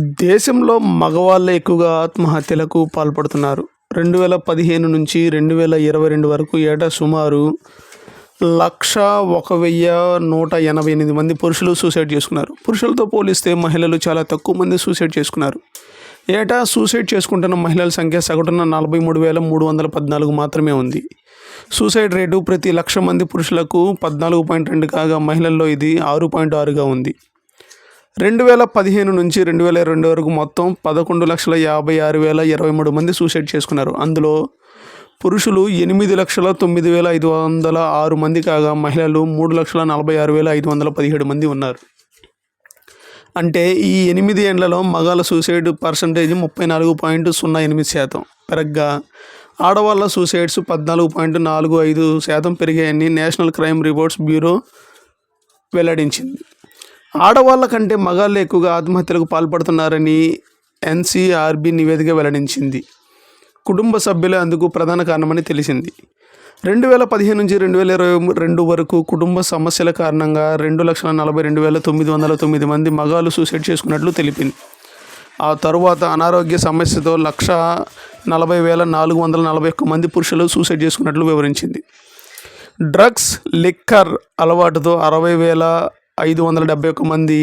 దేశంలో మగవాళ్ళే ఎక్కువగా ఆత్మహత్యలకు పాల్పడుతున్నారు. రెండు వేల పదిహేను నుంచి రెండు వేల ఇరవై రెండు వరకు ఏటా సుమారు లక్ష ఒక వెయ్యి నూట ఎనభై ఎనిమిది మంది పురుషులు సూసైడ్ చేసుకున్నారు. పురుషులతో పోలిస్తే మహిళలు చాలా తక్కువ మంది సూసైడ్ చేసుకున్నారు. ఏటా సూసైడ్ చేసుకుంటున్న మహిళల సంఖ్య సగటున నలభై మూడు వేల మూడు వందల పద్నాలుగు మాత్రమే ఉంది. సూసైడ్ రేటు ప్రతి లక్ష మంది పురుషులకు పద్నాలుగు పాయింట్ రెండు కాగా మహిళల్లో ఇది ఆరు పాయింట్ ఆరుగా ఉంది. రెండు వేల పదిహేను నుంచి రెండు వేల రెండు వరకు మొత్తం పదకొండు లక్షల యాభై ఆరు వేల ఇరవై మూడు మంది సూసైడ్ చేసుకున్నారు. అందులో పురుషులు ఎనిమిది లక్షల తొమ్మిది వేల ఐదు వందల ఆరు మంది కాగా మహిళలు మూడు లక్షల నలభై ఆరు వేల ఐదు వందల పదిహేడు మంది ఉన్నారు. అంటే ఈ ఎనిమిది ఏండ్లలో మగాళ్ళ సూసైడ్ పర్సంటేజ్ ముప్పై నాలుగు పాయింట్ సున్నా ఎనిమిది శాతం. పెరగ్గా ఆడవాళ్ళ సూసైడ్స్ పద్నాలుగు పాయింట్ నాలుగు ఐదు శాతం పెరిగాయని నేషనల్ క్రైమ్ రిపోర్ట్స్ బ్యూరో వెల్లడించింది. ఆడవాళ్ళ కంటే మగాళ్ళు ఎక్కువగా ఆత్మహత్యలకు పాల్పడుతున్నారని ఎన్సీఆర్బి నివేదిక వెల్లడించింది. కుటుంబ సభ్యులే అందుకు ప్రధాన కారణమని తెలిసింది. రెండు వేల పదిహేను నుంచి రెండు వేల ఇరవై రెండు వరకు కుటుంబ సమస్యల కారణంగా రెండు లక్షల నలభై రెండు వేల తొమ్మిది వందల తొమ్మిది మంది మగాలు సూసైడ్ చేసుకున్నట్లు తెలిపింది. ఆ తరువాత అనారోగ్య సమస్యతో లక్ష నలభై వేల నాలుగు వందల నలభై ఒక్క మంది పురుషులు సూసైడ్ చేసుకున్నట్లు వివరించింది. డ్రగ్స్ లిక్కర్ అలవాటుతో అరవై వేల ఐదు వందల డెబ్బై ఒక్క మంది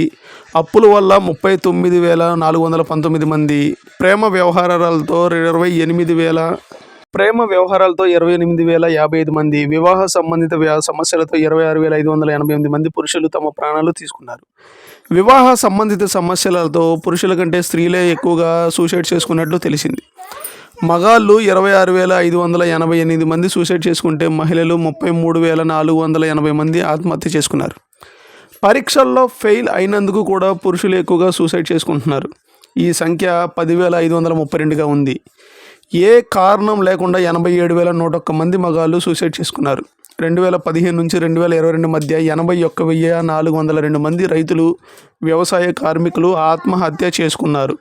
అప్పుల వల్ల ముప్పై తొమ్మిది వేల నాలుగు వందల పంతొమ్మిది మంది ప్రేమ వ్యవహారాలతో ఇరవై ఎనిమిది వేల ప్రేమ వ్యవహారాలతో ఇరవై ఎనిమిది వేల యాభై ఐదు మంది వివాహ సంబంధిత సమస్యలతో ఇరవై ఆరు వేల ఐదు వందల ఎనభై ఎనిమిది మంది పురుషులు తమ ప్రాణాలు తీసుకున్నారు. వివాహ సంబంధిత సమస్యలతో పురుషుల కంటే స్త్రీలే ఎక్కువగా సూసైడ్ చేసుకున్నట్లు తెలిసింది. మగాళ్ళు ఇరవై ఆరు వేల ఐదు వందల ఎనభై ఎనిమిది మంది సూసైడ్ చేసుకుంటే మహిళలు ముప్పై మూడు వేల నాలుగు వందల ఎనభై మంది ఆత్మహత్య చేసుకున్నారు. పరీక్షల్లో ఫెయిల్ అయినందుకు కూడా పురుషులు ఎక్కువగా సూసైడ్ చేసుకుంటున్నారు. ఈ సంఖ్య పదివేల ఐదు వందల ముప్పై రెండుగా ఉంది. ఏ కారణం లేకుండా ఎనభై ఏడు వేల నూట ఒక్క మంది మగాళ్ళు సూసైడ్ చేసుకున్నారు. రెండు వేల పదిహేను నుంచి రెండు వేల ఇరవై రెండు మధ్య ఎనభై ఒక్క వెయ్యి నాలుగు వందల రెండు మంది రైతులు వ్యవసాయ కార్మికులు ఆత్మహత్య చేసుకున్నారు.